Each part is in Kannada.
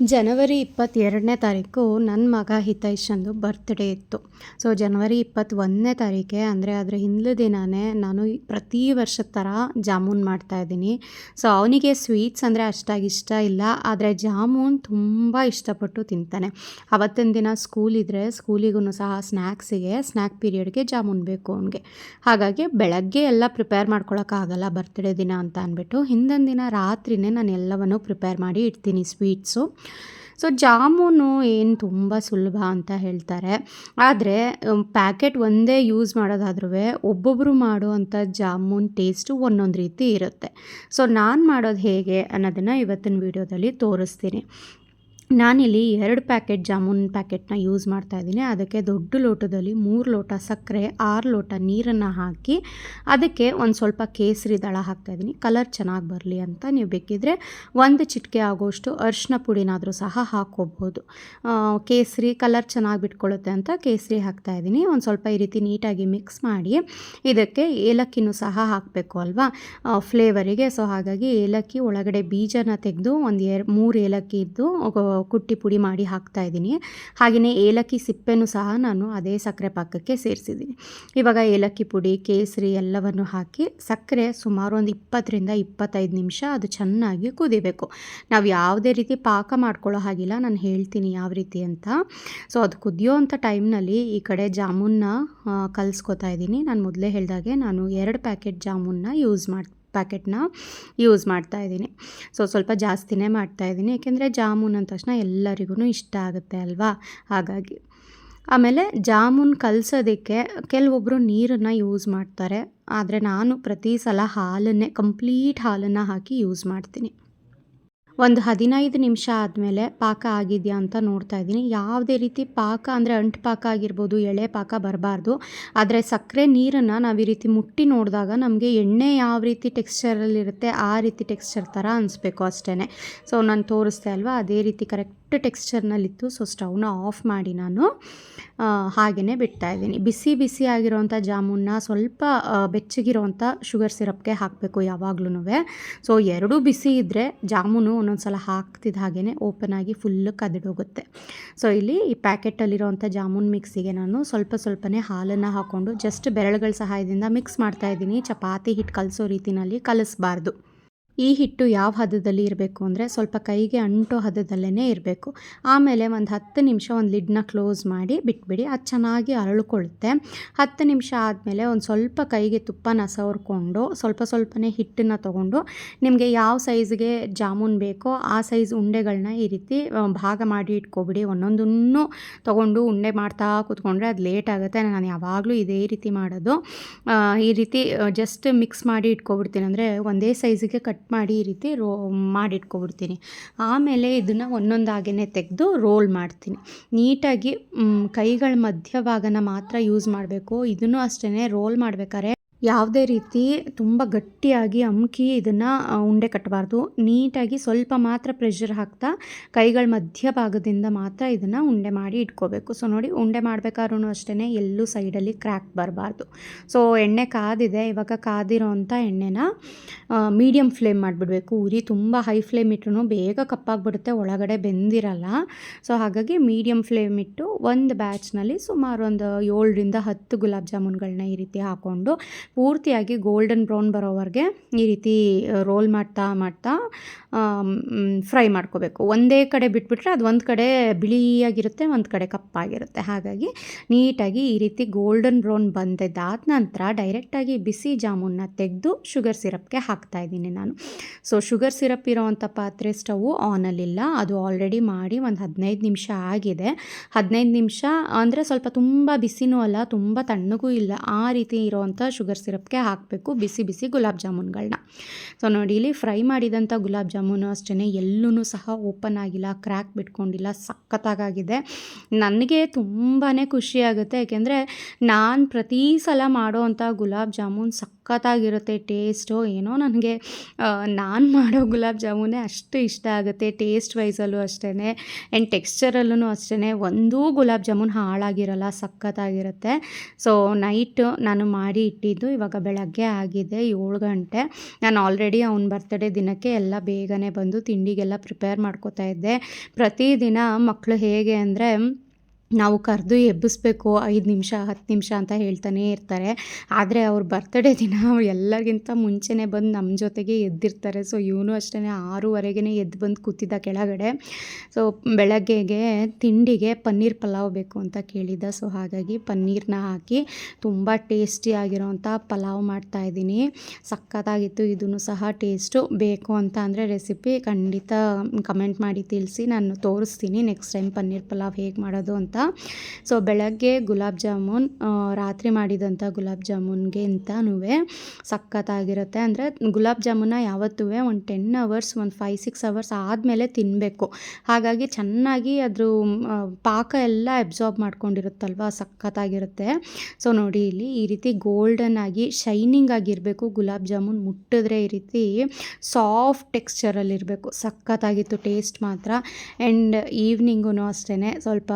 ಜನವರಿ ಇಪ್ಪತ್ತೆರಡನೇ ತಾರೀಕು ನನ್ನ ಮಗ ಹಿತೈಷಂದು ಬರ್ತ್ಡೇ ಇತ್ತು. ಸೊ ಜನವರಿ ಇಪ್ಪತ್ತೊಂದನೇ ತಾರೀಕೆ, ಅಂದರೆ ಅದರ ಹಿಂದಿನ ದಿನವೇ ನಾನು ಪ್ರತಿ ವರ್ಷದ ಥರ ಜಾಮೂನ್ ಮಾಡ್ತಾಯಿದ್ದೀನಿ ಸೊ ಅವನಿಗೆ ಸ್ವೀಟ್ಸ್ ಅಂದರೆ ಅಷ್ಟಾಗಿ ಇಷ್ಟ ಇಲ್ಲ, ಆದರೆ ಜಾಮೂನ್ ತುಂಬ ಇಷ್ಟಪಟ್ಟು ತಿಂತಾನೆ. ಅವತ್ತಿನ ದಿನ ಸ್ಕೂಲ್ ಇದ್ದರೆ ಸ್ಕೂಲಿಗೂ ಸಹ ಸ್ನ್ಯಾಕ್ಸಿಗೆ ಸ್ನ್ಯಾಕ್ ಪೀರಿಯಡ್ಗೆ ಜಾಮೂನ್ ಬೇಕು ಅವನಿಗೆ. ಹಾಗಾಗಿ ಬೆಳಗ್ಗೆ ಎಲ್ಲ ಪ್ರಿಪೇರ್ ಮಾಡ್ಕೊಳಕ್ಕಾಗಲ್ಲ ಬರ್ತ್ಡೇ ದಿನ ಅಂತ ಅಂದ್ಬಿಟ್ಟು ಹಿಂದಿನ ದಿನ ರಾತ್ರಿನೇ ನಾನು ಎಲ್ಲವನ್ನು ಪ್ರಿಪೇರ್ ಮಾಡಿ ಇಡ್ತೀನಿ ಸ್ವೀಟ್ಸು ಸೊ ಜಾಮೂನು ಏನು ತುಂಬ ಸುಲಭ ಅಂತ ಹೇಳ್ತಾರೆ. ಆದರೆ ಪ್ಯಾಕೆಟ್ ಒಂದೇ ಯೂಸ್ ಮಾಡೋದಾದ್ರೂ ಒಬ್ಬೊಬ್ಬರು ಮಾಡುವಂಥ ಜಾಮೂನ್ ಟೇಸ್ಟು ಒಂದೊಂದು ರೀತಿ ಇರುತ್ತೆ. ಸೊ ನಾನು ಮಾಡೋದು ಹೇಗೆ ಅನ್ನೋದನ್ನು ಇವತ್ತಿನ ವೀಡಿಯೋದಲ್ಲಿ ತೋರಿಸ್ತೀನಿ. ನಾನಿಲ್ಲಿ ಎರಡು ಪ್ಯಾಕೆಟ್ ಜಾಮೂನ್ ಪ್ಯಾಕೆಟ್ನ ಯೂಸ್ ಮಾಡ್ತಾ ಇದ್ದೀನಿ. ಅದಕ್ಕೆ ದೊಡ್ಡ ಲೋಟದಲ್ಲಿ ಮೂರು ಲೋಟ ಸಕ್ಕರೆ, ಆರು ಲೋಟ ನೀರನ್ನು ಹಾಕಿ ಅದಕ್ಕೆ ಒಂದು ಸ್ವಲ್ಪ ಕೇಸರಿ ದಳ ಹಾಕ್ತಾ ಇದ್ದೀನಿ. ಕಲರ್ ಚೆನ್ನಾಗಿ ಬರಲಿ ಅಂತ ನೀವು ಬೇಕಿದ್ರೆ ಒಂದು ಚಿಟಿಕೆ ಆಗೋಷ್ಟು ಅರಿಶಿನ ಪುಡಿನಾದರೂ ಸಹ ಹಾಕ್ಕೋಬೋದು. ಕೇಸರಿ ಕಲರ್ ಚೆನ್ನಾಗಿ ಬಿಟ್ಕೊಳ್ಳುತ್ತೆ ಅಂತ ಕೇಸರಿ ಹಾಕ್ತಾ ಇದ್ದೀನಿ. ಒಂದು ಸ್ವಲ್ಪ ಈ ರೀತಿ ನೀಟಾಗಿ ಮಿಕ್ಸ್ ಮಾಡಿ ಇದಕ್ಕೆ ಏಲಕ್ಕಿನೂ ಸಹ ಹಾಕಬೇಕು ಅಲ್ವಾ? ಫ್ಲೇವರಿಗೆ. ಸೊ, ಹಾಗಾಗಿ ಏಲಕ್ಕಿ ಒಳಗಡೆ ಬೀಜನ ತೆಗೆದು ಒಂದು ಎರಡು ಮೂರು ಏಲಕ್ಕಿ ಇದ್ದು ಕುಟ್ಟಿ ಪುಡಿ ಮಾಡಿ ಹಾಕ್ತಾ ಇದ್ದೀನಿ. ಹಾಗೆಯೇ ಏಲಕ್ಕಿ ಸಿಪ್ಪೆನೂ ಸಹ ನಾನು ಅದೇ ಸಕ್ಕರೆ ಪಾಕಕ್ಕೆ ಸೇರಿಸಿದ್ದೀನಿ. ಇವಾಗ ಏಲಕ್ಕಿ ಪುಡಿ, ಕೇಸರಿ ಎಲ್ಲವನ್ನು ಹಾಕಿ ಸಕ್ಕರೆ ಸುಮಾರು ಒಂದು ಇಪ್ಪತ್ತರಿಂದ ಇಪ್ಪತ್ತೈದು ನಿಮಿಷ ಅದು ಚೆನ್ನಾಗಿ ಕುದಿಬೇಕು. ನಾವು ಯಾವುದೇ ರೀತಿ ಪಾಕ ಮಾಡ್ಕೊಳ್ಳೋ ಹಾಗಿಲ್ಲ, ನಾನು ಹೇಳ್ತೀನಿ ಯಾವ ರೀತಿ ಅಂತ. ಸೊ, ಅದು ಕುದಿಯೋ ಅಂಥ ಟೈಮ್ನಲ್ಲಿ ಈ ಕಡೆ ಜಾಮೂನ್ನ ಕಲಿಸ್ಕೊತಾ ಇದ್ದೀನಿ. ನಾನು ಮೊದಲೇ ಹೇಳಿದಾಗೆ ನಾನು ಎರಡು ಪ್ಯಾಕೆಟ್ ಜಾಮೂನ್ನ ಯೂಸ್ ಮಾಡ್ತೀನಿ. ಪ್ಯಾಕೆಟ್ನ ಯೂಸ್ ಮಾಡ್ತಾ ಇದ್ದೀನಿ. ಸೊ, ಸ್ವಲ್ಪ ಜಾಸ್ತಿನೇ ಮಾಡ್ತಾಯಿದ್ದೀನಿ ಏಕೆಂದರೆ ಜಾಮೂನ್ ಅಂದ ತಕ್ಷಣ ಎಲ್ಲರಿಗೂ ಇಷ್ಟ ಆಗುತ್ತೆ ಅಲ್ವಾ? ಹಾಗಾಗಿ. ಆಮೇಲೆ ಜಾಮೂನ್ ಕಲಸೋದಕ್ಕೆ ಕೆಲವೊಬ್ಬರು ನೀರನ್ನು ಯೂಸ್ ಮಾಡ್ತಾರೆ. ಆದರೆ ನಾನು ಪ್ರತಿ ಸಲ ಹಾಲನ್ನೇ, ಕಂಪ್ಲೀಟ್ ಹಾಲನ್ನು ಹಾಕಿ ಯೂಸ್ ಮಾಡ್ತೀನಿ. ಒಂದು ಹದಿನೈದು ನಿಮಿಷ ಆದಮೇಲೆ ಪಾಕ ಆಗಿದೆಯಾ ಅಂತ ನೋಡ್ತಾ ಇದ್ದೀನಿ. ಯಾವುದೇ ರೀತಿ ಪಾಕ ಅಂದರೆ ಅಂಟು ಪಾಕ ಆಗಿರ್ಬೋದು, ಎಳೆ ಪಾಕ ಬರಬಾರ್ದು. ಆದರೆ ಸಕ್ಕರೆ ನೀರನ್ನು ನಾವು ಈ ರೀತಿ ಮುಟ್ಟಿ ನೋಡಿದಾಗ ನಮಗೆ ಎಣ್ಣೆ ಯಾವ ರೀತಿ ಟೆಕ್ಸ್ಚರಲ್ಲಿರುತ್ತೆ ಆ ರೀತಿ ಟೆಕ್ಸ್ಚರ್ ಥರ ಅನಿಸ್ಬೇಕು ಅಷ್ಟೇ ಸೊ ನಾನು ತೋರಿಸ್ದೆ ಅಲ್ವಾ? ಅದೇ ರೀತಿ ಕರೆಕ್ಟ್ ಟೆಕ್ಸ್ಚರ್ನಲ್ಲಿತ್ತು. ಸೊ ಸ್ಟವ್ನ ಆಫ್ ಮಾಡಿ ನಾನು ಹಾಗೆಯೇ ಬಿಡ್ತಾಯಿದ್ದೀನಿ ಬಿಸಿ ಬಿಸಿ ಆಗಿರೋವಂಥ ಜಾಮೂನ್ನ ಸ್ವಲ್ಪ ಬೆಚ್ಚಗಿರೋವಂಥ ಶುಗರ್ ಸಿರಪ್ಗೆ ಹಾಕಬೇಕು ಯಾವಾಗ್ಲೂ ಸೊ ಎರಡೂ ಬಿಸಿ ಇದ್ದರೆ ಜಾಮೂನು ಒಂದೊಂದು ಸಲ ಹಾಕ್ತಿದ್ದ ಹಾಗೆಯೇ ಓಪನ್ ಆಗಿ ಫುಲ್ಲು ಕದಿಡೋಗುತ್ತೆ ಸೊ ಇಲ್ಲಿ ಈ ಪ್ಯಾಕೆಟಲ್ಲಿರೋವಂಥ ಜಾಮೂನ್ ಮಿಕ್ಸಿಗೆ ನಾನು ಸ್ವಲ್ಪ ಸ್ವಲ್ಪನೇ ಹಾಲನ್ನು ಹಾಕ್ಕೊಂಡು ಜಸ್ಟ್ ಬೆರಳುಗಳ ಸಹಾಯದಿಂದ ಮಿಕ್ಸ್ ಮಾಡ್ತಾಯಿದ್ದೀನಿ ಚಪಾತಿ ಹಿಟ್ಟು ಕಲಸೋ ರೀತಿಯಲ್ಲಿ ಕಲಿಸ್ಬಾರ್ದು. ಈ ಹಿಟ್ಟು ಯಾವ ಹದದಲ್ಲಿ ಇರಬೇಕು ಅಂದರೆ ಸ್ವಲ್ಪ ಕೈಗೆ ಅಂಟೋ ಹದದಲ್ಲೇ ಇರಬೇಕು. ಆಮೇಲೆ ಒಂದು ಹತ್ತು ನಿಮಿಷ ಒಂದು ಲಿಡ್ನ ಕ್ಲೋಸ್ ಮಾಡಿ ಬಿಟ್ಬಿಡಿ, ಅದು ಚೆನ್ನಾಗಿ ಅರಳುಕೊಳ್ಳುತ್ತೆ. ಹತ್ತು ನಿಮಿಷ ಆದಮೇಲೆ ಒಂದು ಸ್ವಲ್ಪ ಕೈಗೆ ತುಪ್ಪನ ಸವರ್ಕೊಂಡು, ಸ್ವಲ್ಪ ಸ್ವಲ್ಪನೇ ಹಿಟ್ಟನ್ನು ತೊಗೊಂಡು ನಿಮಗೆ ಯಾವ ಸೈಜ್ಗೆ ಜಾಮೂನ್ ಬೇಕೋ ಆ ಸೈಜ್ ಉಂಡೆಗಳನ್ನ ಈ ರೀತಿ ಭಾಗ ಮಾಡಿ ಇಟ್ಕೊಬಿಡಿ. ಒಂದೊಂದನ್ನು ತೊಗೊಂಡು ಉಂಡೆ ಮಾಡ್ತಾ ಕೂತ್ಕೊಂಡ್ರೆ ಅದು ಲೇಟ್ ಆಗುತ್ತೆ. ನಾನು ಯಾವಾಗಲೂ ಇದೇ ರೀತಿ ಮಾಡೋದು. ಈ ರೀತಿ ಜಸ್ಟ್ ಮಿಕ್ಸ್ ಮಾಡಿ ಇಟ್ಕೊಬಿಡ್ತೀನಿ ಅಂದರೆ ಒಂದೇ ಸೈಜಿಗೆ ಕಟ್ ಮಾಡಿ ಈ ರೀತಿ ರೋ, ಮಾಡಿಟ್ಕೊಬಿಡ್ತೀನಿ. ಆಮೇಲೆ ಇದನ್ನು ಒಂದೊಂದಾಗೇ ತೆಗೆದು ರೋಲ್ ಮಾಡ್ತೀನಿ. ನೀಟಾಗಿ ಕೈಗಳ ಮಧ್ಯಭಾಗನ ಮಾತ್ರ ಯೂಸ್ ಮಾಡಬೇಕು. ಇದನ್ನು ಅಷ್ಟೇ ರೋಲ್ ಮಾಡ್ಬೇಕಾದ್ರೆ ಯಾವುದೇ ರೀತಿ ತುಂಬ ಗಟ್ಟಿಯಾಗಿ ಅಮ್ಕಿ ಇದನ್ನು ಉಂಡೆ ಕಟ್ಟಬಾರ್ದು ನೀಟಾಗಿ ಸ್ವಲ್ಪ ಮಾತ್ರ ಪ್ರೆಷರ್ ಹಾಕ್ತಾ, ಕೈಗಳ ಮಧ್ಯಭಾಗದಿಂದ ಮಾತ್ರ ಇದನ್ನು ಉಂಡೆ ಮಾಡಿ ಇಟ್ಕೋಬೇಕು. ಸೊ ನೋಡಿ, ಉಂಡೆ ಮಾಡಬೇಕಾದ್ರೂ ಅಷ್ಟೇ ಎಲ್ಲೂ ಸೈಡಲ್ಲಿ ಕ್ರ್ಯಾಕ್ ಬರಬಾರ್ದು. ಸೊ ಎಣ್ಣೆ ಕಾದಿದೆ, ಇವಾಗ ಕಾದಿರೋ ಅಂಥ ಎಣ್ಣೆನ ಮೀಡಿಯಮ್ ಫ್ಲೇಮ್ ಮಾಡಿಬಿಡ್ಬೇಕು. ಉರಿ ತುಂಬ ಹೈ ಫ್ಲೇಮ್ ಇಟ್ಟರು ಬೇಗ ಕಪ್ಪಾಗ್ಬಿಡುತ್ತೆ, ಒಳಗಡೆ ಬೆಂದಿರಲ್ಲ. ಸೊ ಹಾಗಾಗಿ ಮೀಡಿಯಮ್ ಫ್ಲೇಮ್ ಇಟ್ಟು ಒಂದು ಬ್ಯಾಚ್ನಲ್ಲಿ ಸುಮಾರು ಒಂದು ಏಳರಿಂದ ಹತ್ತು ಗುಲಾಬ್ ಜಾಮೂನ್ಗಳನ್ನ ಈ ರೀತಿ ಹಾಕ್ಕೊಂಡು ಪೂರ್ತಿಯಾಗಿ ಗೋಲ್ಡನ್ ಬ್ರೌನ್ ಬರೋವರೆಗೆ ಈ ರೀತಿ ರೋಲ್ ಮಾಡ್ತಾ ಮಾಡ್ತಾ ಫ್ರೈ ಮಾಡ್ಕೋಬೇಕು. ಒಂದೇ ಕಡೆ ಬಿಟ್ಬಿಟ್ರೆ ಅದು ಒಂದು ಕಡೆ ಬಿಳಿಯಾಗಿರುತ್ತೆ, ಒಂದು ಕಡೆ ಕಪ್ಪಾಗಿರುತ್ತೆ. ಹಾಗಾಗಿ ನೀಟಾಗಿ ಈ ರೀತಿ ಗೋಲ್ಡನ್ ಬ್ರೌನ್ ಬಂದಿದ್ದಾದ ನಂತರ ಡೈರೆಕ್ಟಾಗಿ ಬಿಸಿ ಜಾಮೂನ್ನ ತೆಗೆದು ಶುಗರ್ ಸಿರಪ್ಗೆ ಹಾಕ್ತಾ ಇದ್ದೀನಿ ನಾನು. ಸೊ ಶುಗರ್ ಸಿರಪ್ ಇರೋವಂಥ ಪಾತ್ರೆ ಸ್ಟವ್ ಆನಲ್ಲಿಲ್ಲ ಅದು ಆಲ್ರೆಡಿ ಮಾಡಿ ಒಂದು ಹದಿನೈದು ನಿಮಿಷ ಆಗಿದೆ. ಹದಿನೈದು ನಿಮಿಷ ಅಂದರೆ ಸ್ವಲ್ಪ ತುಂಬ ಬಿಸಿನೂ ಅಲ್ಲ, ತುಂಬ ತಣ್ಣಗೂ ಇಲ್ಲ. ಆ ರೀತಿ ಇರೋವಂಥ ಶುಗರ್ ಸಿರಪ್ಗೆ ಹಾಕಬೇಕು ಬಿಸಿ ಬಿಸಿ ಗುಲಾಬ್ ಜಾಮೂನ್ಗಳನ್ನ ಸೊ ನೋಡಿ, ಇಲ್ಲಿ ಫ್ರೈ ಮಾಡಿದಂಥ ಗುಲಾಬ್ ಜಾಮೂನು ಅಷ್ಟೇ ಎಲ್ಲೂ ಸಹ ಓಪನ್ ಆಗಿಲ್ಲ, ಕ್ರ್ಯಾಕ್ ಬಿಟ್ಕೊಂಡಿಲ್ಲ ಸಖತ್ತಾಗಿದೆ ನನಗೆ ತುಂಬಾ ಖುಷಿಯಾಗುತ್ತೆ, ಯಾಕೆಂದರೆ ನಾನು ಪ್ರತಿ ಸಲ ಮಾಡೋ ಅಂಥ ಗುಲಾಬ್ ಜಾಮೂನ್ ಸಕ್ಕ ಸಖತ್ತಾಗಿರುತ್ತೆ, ಟೇಸ್ಟು ಏನೋ ನನಗೆ ನಾನು ಮಾಡೋ ಗುಲಾಬ್ ಜಾಮೂನೇ ಅಷ್ಟು ಇಷ್ಟ ಆಗುತ್ತೆ, ಟೇಸ್ಟ್ ವೈಸಲ್ಲೂ ಅಷ್ಟೇ ಆ್ಯಂಡ್ ಟೆಕ್ಸ್ಚರಲ್ಲೂ ಅಷ್ಟೇ ಒಂದೂ ಗುಲಾಬ್ ಜಾಮೂನ್ ಹಾಳಾಗಿರಲ್ಲ, ಸಖತ್ತಾಗಿರುತ್ತೆ. ಸೊ ನೈಟು ನಾನು ಮಾಡಿ ಇಟ್ಟಿದ್ದು, ಇವಾಗ ಬೆಳಗ್ಗೆ ಆಗಿದೆ, ಏಳು ಗಂಟೆ. ನಾನು ಆಲ್ರೆಡಿ ಅವ್ನ ಬರ್ತಡೇ ದಿನಕ್ಕೆ ಎಲ್ಲ ಬೇಗನೆ ಬಂದು ತಿಂಡಿಗೆಲ್ಲ ಪ್ರಿಪೇರ್ ಮಾಡ್ಕೋತಾ ಇದ್ದೆ. ಪ್ರತಿದಿನ ಮಕ್ಕಳು ಹೇಗೆ ಅಂದರೆ ನಾವು ಕರೆದು ಎಬ್ಬಿಸ್ಬೇಕು, ಐದು ನಿಮಿಷ, ಹತ್ತು ನಿಮಿಷ ಅಂತ ಹೇಳ್ತಾನೇ ಇರ್ತಾರೆ. ಆದರೆ ಅವ್ರ ಬರ್ತಡೇ ದಿನ ಎಲ್ಲರಿಗಿಂತ ಮುಂಚೆನೇ ಬಂದು ನಮ್ಮ ಜೊತೆಗೆ ಎದ್ದಿರ್ತಾರೆ. ಸೊ ಇವನು ಅಷ್ಟೇ ಆರೂವರೆಗೆ ಎದ್ದು ಬಂದು ಕೂತಿದ್ದ ಕೆಳಗಡೆ. ಸೊ ಬೆಳಗ್ಗೆಗೆ ತಿಂಡಿಗೆ ಪನ್ನೀರ್ ಪಲಾವ್ ಬೇಕು ಅಂತ ಕೇಳಿದ್ದ. ಸೊ ಹಾಗಾಗಿ ಪನ್ನೀರನ್ನ ಹಾಕಿ ತುಂಬ ಟೇಸ್ಟಿಯಾಗಿರೋವಂಥ ಪಲಾವ್ ಮಾಡ್ತಾಯಿದ್ದೀನಿ ಸಖತ್ತಾಗಿತ್ತು ಇದನ್ನು ಸಹ ಟೇಸ್ಟು. ಬೇಕು ಅಂತ ಅಂದರೆ ರೆಸಿಪಿ ಖಂಡಿತ ಕಮೆಂಟ್ ಮಾಡಿ ತಿಳಿಸಿ ನಾನು ತೋರಿಸ್ತೀನಿ. ನೆಕ್ಸ್ಟ್ ಟೈಮ್ ಪನ್ನೀರ್ ಪಲಾವ್ ಹೇಗೆ ಮಾಡೋದು ಅಂತ. ಸೊ ಬೆಳಗ್ಗೆ ಗುಲಾಬ್ ಜಾಮೂನ್ ರಾತ್ರಿ ಮಾಡಿದಂಥ ಗುಲಾಬ್ ಜಾಮೂನ್ಗೆ ಅಂತನೂ ಸಖತ್ತಾಗಿರುತ್ತೆ. ಅಂದರೆ ಗುಲಾಬ್ ಜಾಮೂನ ಯಾವತ್ತೂ ಒಂದು ಟೆನ್ ಅವರ್ಸ್ ಒಂದು ಫೈವ್ ಸಿಕ್ಸ್ ಅವರ್ಸ್ ಆದಮೇಲೆ ತಿನ್ನಬೇಕು ಹಾಗಾಗಿ ಚೆನ್ನಾಗಿ ಅದ್ರ ಪಾಕ ಎಲ್ಲ ಅಬ್ಸಾರ್ಬ್ ಮಾಡ್ಕೊಂಡಿರುತ್ತಲ್ವ, ಸಖತ್ತಾಗಿರುತ್ತೆ. ಸೊ ನೋಡಿ ಇಲ್ಲಿ ಈ ರೀತಿ ಗೋಲ್ಡನ್ ಆಗಿ ಶೈನಿಂಗ್ ಆಗಿರಬೇಕು ಗುಲಾಬ್ ಜಾಮೂನ್ ಮುಟ್ಟಿದ್ರೆ ಈ ರೀತಿ ಸಾಫ್ಟ್ ಟೆಕ್ಸ್ಚರಲ್ಲಿರಬೇಕು ಸಖತ್ತಾಗಿತ್ತು ಟೇಸ್ಟ್ ಮಾತ್ರ. ಆ್ಯಂಡ್ ಈವ್ನಿಂಗೂ ಅಷ್ಟೇ ಸ್ವಲ್ಪ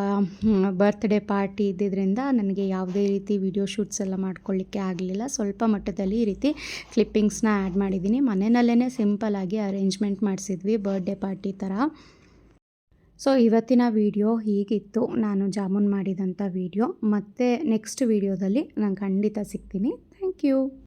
ಬರ್ತ್ಡೇ ಪಾರ್ಟಿ ಇದ್ದಿದ್ದರಿಂದ ನನಗೆ ಯಾವುದೇ ರೀತಿ ವಿಡಿಯೋ ಶೂಟ್ಸ್ ಎಲ್ಲ ಮಾಡ್ಕೊಳ್ಳಿಕ್ಕೆ ಆಗಲಿಲ್ಲ. ಸ್ವಲ್ಪ ಮಟ್ಟದಲ್ಲಿ ಈ ರೀತಿ ಕ್ಲಿಪ್ಪಿಂಗ್ಸ್ನ ಆ್ಯಡ್ ಮಾಡಿದ್ದೀನಿ. ಮನೆಯಲ್ಲೇ ಸಿಂಪಲಾಗಿ ಅರೇಂಜ್ಮೆಂಟ್ ಮಾಡಿಸಿದ್ವಿ ಬರ್ಡೇ ಪಾರ್ಟಿ ಥರ. ಸೊ, ಇವತ್ತಿನ ವಿಡಿಯೋ ಹೀಗಿತ್ತು. ನಾನು ಜಾಮೂನ್ ಮಾಡಿದಂಥ ವಿಡಿಯೋ. ಮತ್ತು ನೆಕ್ಸ್ಟ್ ವಿಡಿಯೋದಲ್ಲಿ ನಾನು ಖಂಡಿತ ಸಿಗ್ತೀನಿ. Thank you.